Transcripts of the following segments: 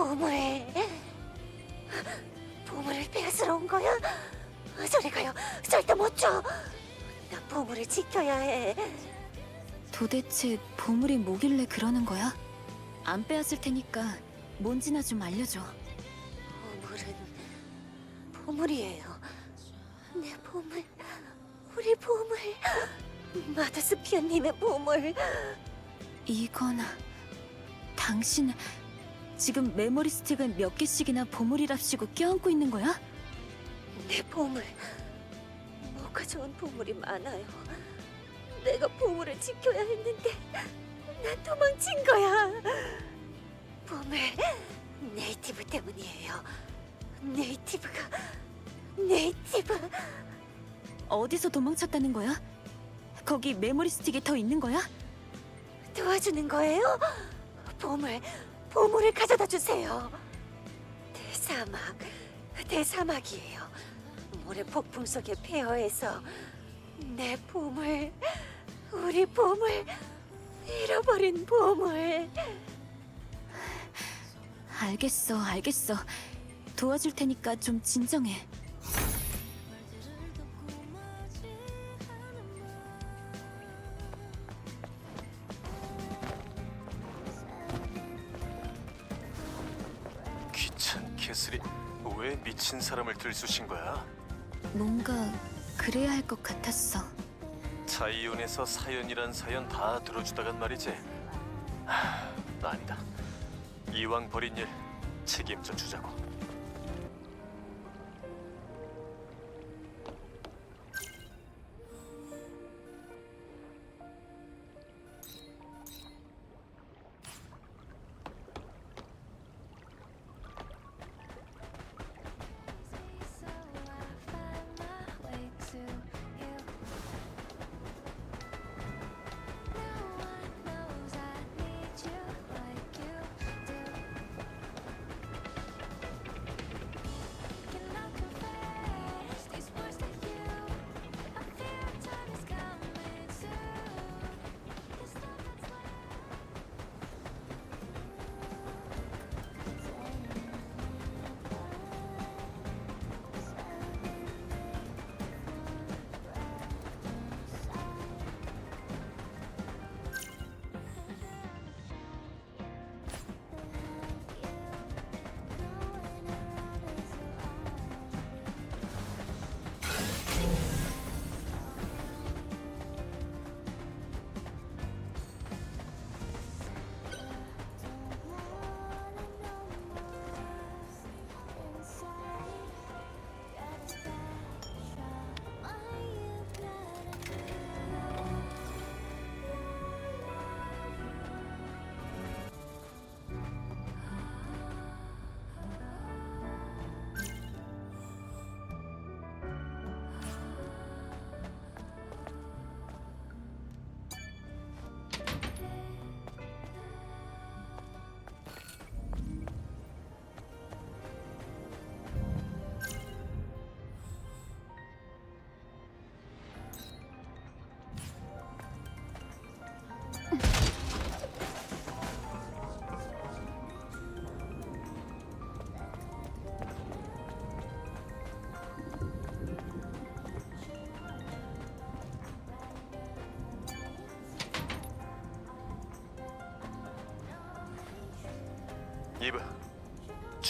보물. 보물을 빼앗으러 온 거야? 저리 가요. 절대 못 줘. 나 보물을 지켜야 해. 도대체 보물이 뭐길래 그러는 거야? 안 빼앗을 테니까 뭔지나 좀 알려줘. 보물은 보물이에요. 내 보물, 우리 보물. 마더스피어님의 보물. 이건 당신 지금 메모리 스틱을 몇 개씩이나 보물이랍시고 껴안고 있는 거야? 내 보물. 뭐가 좋은 보물이 많아요. 내가 보물을 지켜야 했는데 난 도망친 거야. 보물 네이티브 때문이에요. 네이티브가 네이티브 어디서 도망쳤다는 거야? 거기 메모리 스틱이 더 있는 거야? 도와주는 거예요? 보물 보물을 가져다 주세요. 대사막 대사막이에요. 모래 폭풍 속의 폐허에서 내 보물 우리 보물 잃어버린 보물 알겠어, 알겠어. 도와줄 테니까 좀 진정해. 개슬이 왜 미친 사람을 들쑤신 거야? 뭔가 그래야 할 것 같았어. 자이온에서 사연이란 사연 다 들어주다간 말이지. 하, 아니다. 이왕 버린 일 책임져 주자고.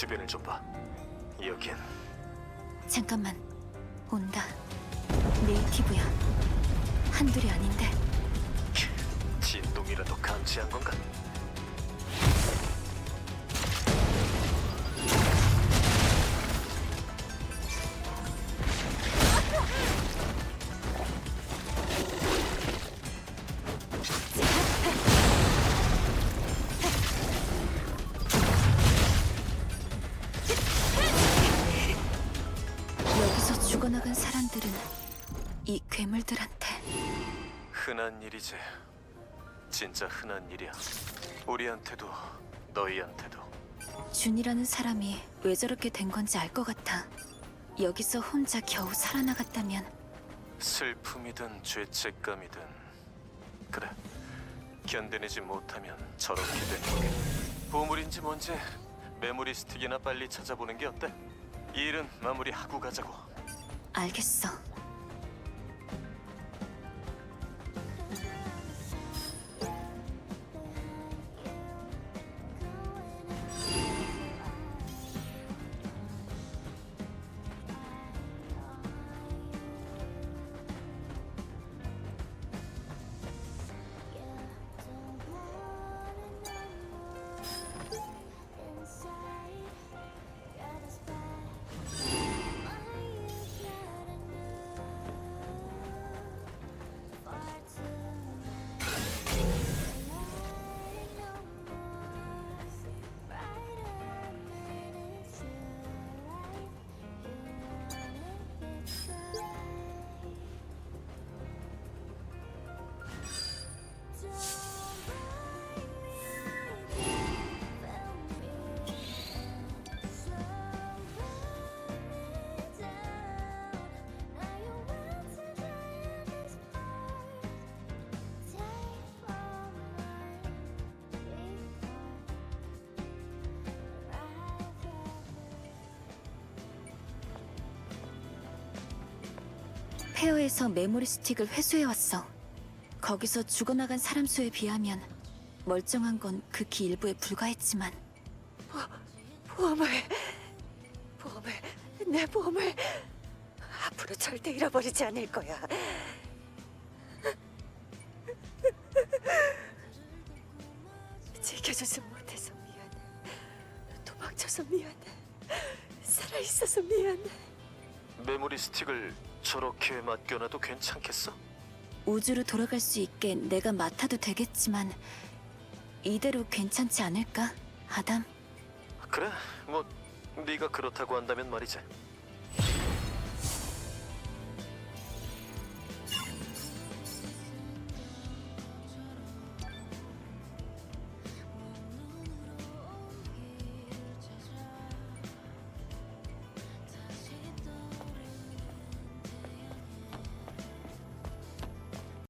주변을 좀 봐. 여긴 잠깐만. 온다. 네이티브야. 한둘이 아닌데. 진동이라도 감지한 건가? 죽어나간 사람들은 이 괴물들한테 흔한 일이지. 진짜 흔한 일이야. 우리한테도 너희한테도. 준이라는 사람이 왜 저렇게 된 건지 알 것 같아. 여기서 혼자 겨우 살아나갔다면 슬픔이든 죄책감이든 그래 견뎌내지 못하면 저렇게 되는 거게. 보물인지 뭔지 메모리 스틱이나 빨리 찾아보는 게 어때? 이 일은 마무리하고 가자고. 알겠어. 페어에서 메모리 스틱을 회수해왔어. 거기서 죽어나간 사람 수에 비하면 멀쩡한 건 극히 일부에 불과했지만 보험을 보험을 내 보험을 앞으로 절대 잃어버리지 않을 거야. 지켜주지 못해서 미안해. 도망쳐서 미안해. 살아있어서 미안해. 메모리 스틱을 저렇게 맡겨놔도 괜찮겠어? 우주로 돌아갈 수 있게 내가 맡아도 되겠지만 이대로 괜찮지 않을까? 아담? 그래, 뭐 네가 그렇다고 한다면 말이지.